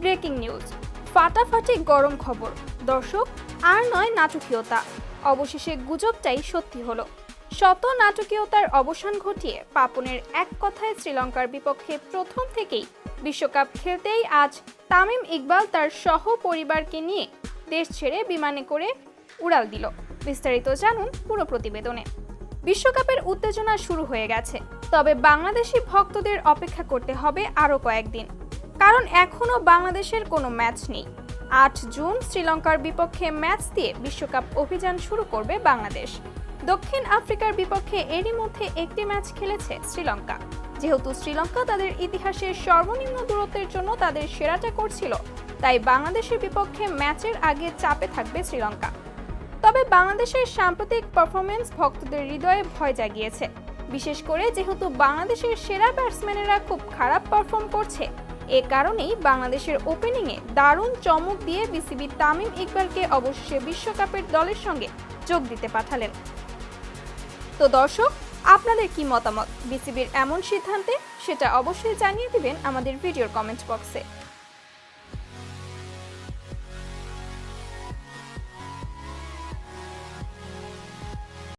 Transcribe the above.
Breaking news. ফাটাফাটি গরম খবর। দর্শক, আর নয় নাটকীয়তা। অবশেষে গুজবটাই সত্যি হলো। শত নাটকীয়তার অবসান ঘটিয়ে পাপনের এক কথায় শ্রীলঙ্কার বিপক্ষে প্রথম থেকেই বিশ্বকাপ খেলতেই আজ তামিম ইকবাল তার সহ পরিবারকে নিয়ে দেশ ছেড়ে বিমানে করে উড়াল দিল। বিস্তারিত জানুন পুরো প্রতিবেদনে। বিশ্বকাপের উত্তেজনা শুরু হয়ে গেছে। তবে বাংলাদেশি ভক্তদের অপেক্ষা করতে হবে আরও কয়েকদিন। কারণ এখনও বাংলাদেশের কোনো ম্যাচ নেই। আট জুন শ্রীলঙ্কার বিপক্ষে ম্যাচ দিয়ে বিশ্বকাপ অভিযান শুরু করবে বাংলাদেশ। দক্ষিণ আফ্রিকার বিপক্ষে এরই মধ্যে একটি ম্যাচ খেলেছে শ্রীলঙ্কা। যেহেতু শ্রীলঙ্কা তাদের ইতিহাসের সর্বনিম্ন দূরত্বের জন্য তাদের সেরাটা করছিল, তাই বাংলাদেশের বিপক্ষে ম্যাচের আগে চাপে থাকবে শ্রীলঙ্কা। তবে বাংলাদেশের সাম্প্রতিক পারফরমেন্স ভক্তদের হৃদয়ে ভয় জাগিয়েছে। বিশেষ করে যেহেতু বাংলাদেশের সেরা ব্যাটসম্যানেরা খুব খারাপ পারফর্ম করছে এ কারণেই বাংলাদেশের ওপেনিংয়ে দারুণ চমক দিয়ে বিসিবি তামিম ইকবালকে অবশেষে বিশ্বকাপের দলের সঙ্গে যোগ দিতে পাঠালেন। তো দর্শক, আপনাদের কি মতামত? বিসিবির এমন সিদ্ধান্তে সেটা অবশ্যই জানিয়ে দিবেন আমাদের ভিডিওর কমেন্ট বক্সে।